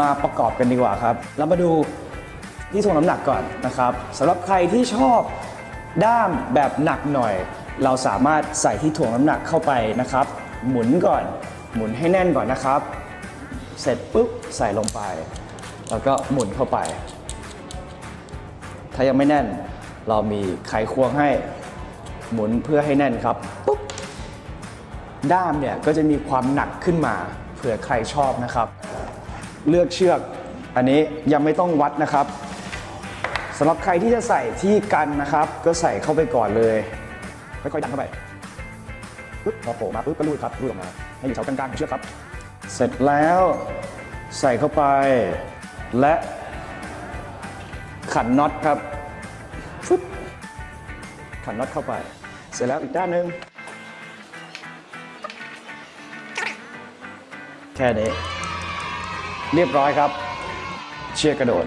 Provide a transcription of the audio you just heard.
มาประกอบกันดีกว่าครับ เรามาดูที่ถ่วงน้ำหนักก่อนนะครับสำหรับใครที่ชอบด้ามแบบหนักหน่อย เราสามารถใส่ที่ถ่วงน้ำหนักเข้าไปนะครับ หมุนก่อน หมุนให้แน่นก่อนนะครับ เสร็จปุ๊บใส่ลงไป แล้วก็หมุนเข้าไป ถ้ายังไม่แน่นเรามีไขควงให้หมุนเพื่อให้แน่นครับปุ๊บด้ามเนี่ยก็จะมีความหนักขึ้นมาเผื่อใครชอบนะครับ เลือกเชือก อันนี้ยังไม่ต้องวัดนะครับสำหรับใครที่จะใส่ที่กันนะครับ ก็ใส่เข้าไปก่อนเลยค่อยๆดันเข้าไปปึ๊บพอโผล่มาปึ๊บก็ลูดครับลูดออกมาให้อยู่แถวกลางๆของเชือกครับ เสร็จแล้วใส่เข้าไป และขันน็อตครับฟึบขันน็อตเข้าไป เสร็จแล้วอีกด้านหนึ่งแค่นี้ เรียบร้อยครับ เชือกกระโดด